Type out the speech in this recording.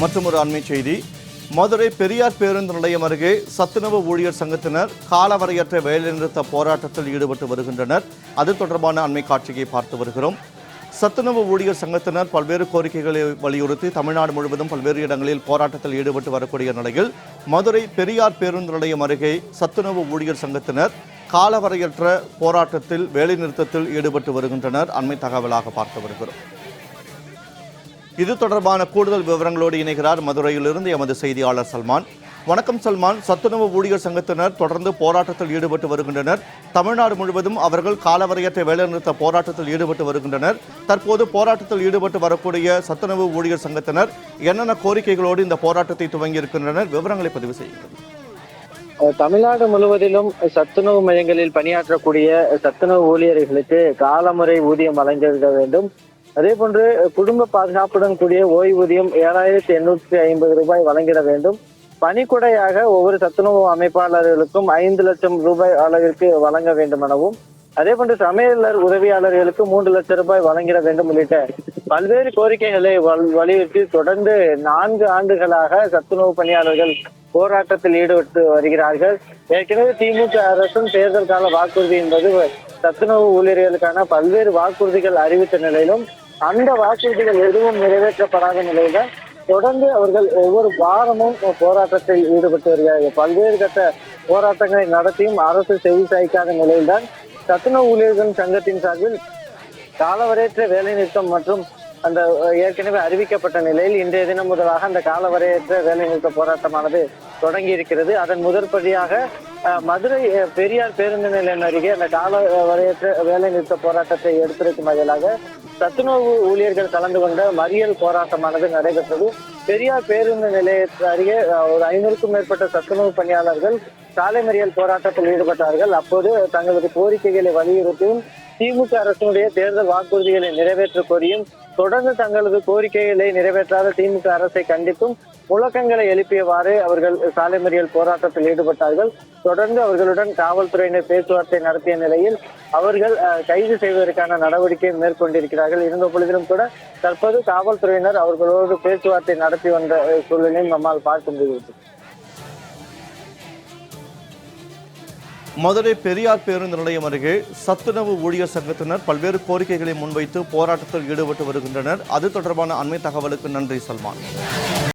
மற்றும் ஒரு அண்மை செய்தி. மதுரை பெரியார் பேருந்து நிலையம் அருகே சத்துணவு ஊழியர் சங்கத்தினர் காலவரையற்ற வேலைநிறுத்த போராட்டத்தில் ஈடுபட்டு வருகின்றனர். அது தொடர்பான அண்மை காட்சியை பார்த்து வருகிறோம். சத்துணவு ஊழியர் சங்கத்தினர் பல்வேறு கோரிக்கைகளை வலியுறுத்தி தமிழ்நாடு முழுவதும் பல்வேறு இடங்களில் போராட்டத்தில் ஈடுபட்டு வரக்கூடிய நிலையில் மதுரை பெரியார் பேருந்து நிலையம் அருகே சத்துணவு ஊழியர் சங்கத்தினர் காலவரையற்ற போராட்டத்தில் வேலைநிறுத்தத்தில் ஈடுபட்டு வருகின்றனர். அண்மை தகவலாக பார்த்து வருகிறோம். இது தொடர்பான கூடுதல் விவரங்களோடு இணைகிறார் மதுரையிலிருந்து எமது செய்தியாளர் சல்மான். வணக்கம் சல்மான். சத்துணவு ஊழியர் சங்கத்தினர் தொடர்ந்து போராட்டத்தில் ஈடுபட்டு வருகின்றனர். தமிழ்நாடு முழுவதும் அவர்கள் காலவரையற்ற வேலைநிறுத்த போராட்டத்தில் ஈடுபட்டு வருகின்றனர். தற்போது போராட்டத்தில் ஈடுபட்டு வரக்கூடிய சத்துணவு ஊழியர் சங்கத்தினர் என்னென்ன கோரிக்கைகளோடு இந்த போராட்டத்தை துவங்கி இருக்கின்றனர் விவரங்களை பதிவு செய்யுங்கள். தமிழ்நாடு முழுவதிலும் சத்துணவு மையங்களில் பணியாற்றக்கூடிய சத்துணவு ஊழியர்களுக்கு காலமுறை ஊதியம் வழங்கிட வேண்டும். அதே போன்று குடும்ப பாதுகாப்புடன் கூடிய ஓய்வூதியம் ஏழாயிரத்தி எண்ணூற்றி ஐம்பது ரூபாய் வழங்கிட வேண்டும். பணிக்குடையாக ஒவ்வொரு சத்துணவு அமைப்பாளர்களுக்கும் ஐந்து லட்சம் ரூபாய் அளவிற்கு வழங்க வேண்டும் எனவும் அதே போன்று சமையலர் உதவியாளர்களுக்கு மூன்று லட்சம் ரூபாய் வழங்கிட வேண்டும் உள்ளிட்ட பல்வேறு கோரிக்கைகளை வலியுறுத்தி தொடர்ந்து நான்கு ஆண்டுகளாக சத்துணவு பணியாளர்கள் போராட்டத்தில் ஈடுபட்டு வருகிறார்கள். ஏற்கனவே திமுக அரசும் தேர்தல் கால வாக்குறுதி என்பது சத்துணவு ஊழியர்களுக்கான பல்வேறு வாக்குறுதிகள் அறிவித்த நிலையிலும் அந்த வாக்குறுதிகள் எதுவும் நிறைவேற்றப்படாத நிலையில தொடர்ந்து அவர்கள் ஒவ்வொரு வாரமும் போராட்டத்தில் ஈடுபட்டு வருகிறார்கள். பல்வேறு கட்ட போராட்டங்களை நடத்தியும் அரசு செவி சாய்க்காத நிலையில்தான் சத்துணவு ஊழியர்கள் சங்கத்தின் சார்பில் காலவரையற்ற வேலைநிறுத்தம் மற்றும் அந்த ஏற்கனவே அறிவிக்கப்பட்ட நிலையில் இன்றைய தினம் முதலாக அந்த காலவரையற்ற வேலைநிறுத்த போராட்டமானது தொடங்கி இருக்கிறது அதன் முதற்படியாக அஹ், மதுரை பெரியார் பேருந்து நிலையம் அருகே அந்த காலவரையற்ற வேலைநிறுத்த போராட்டத்தை எடுத்துரைக்கும் வகையிலாக சத்துணவு ஊழியர்கள் கலந்து கொண்ட மறியல் போராட்டமானது நடைபெற்றது. பெரியார் பேருந்து நிலையத்திற்கு அருகே ஒரு ஐநூறுக்கும் மேற்பட்ட சத்துணவு பணியாளர்கள் சாலை மறியல் போராட்டத்தில் ஈடுபட்டார்கள். அப்போது தங்களது கோரிக்கைகளை வலியுறுத்தியும் திமுக அரசினுடைய தேர்தல் வாக்குறுதிகளை நிறைவேற்ற கோரியும் தொடர்ந்து தங்களது கோரிக்கைகளை நிறைவேற்றாத திமுக அரசை கண்டித்தும் முழக்கங்களை எழுப்பியவாறு அவர்கள் சாலை மறியல் போராட்டத்தில் ஈடுபட்டார்கள். தொடர்ந்து அவர்களுடன் காவல்துறையினர் பேச்சுவார்த்தை நடத்திய நிலையில் அவர்கள் அஹ், கைது செய்வதற்கான நடவடிக்கை மேற்கொண்டிருக்கிறார்கள். இருந்த பொழுதிலும் கூட தற்போது காவல்துறையினர் அவர்களோடு பேச்சுவார்த்தை நடத்தி வந்த சூழலையும் நம்மால் பார்க்க முடிகிறது. மதுரை பெரியார் பேருந்து நிலையம் அருகே சத்துணவு ஊழியர் சங்கத்தினர் பல்வேறு கோரிக்கைகளை முன்வைத்து போராட்டத்தில் ஈடுபட்டு வருகின்றனர். அது தொடர்பான அண்மை தகவலுக்கு நன்றி சல்மான்.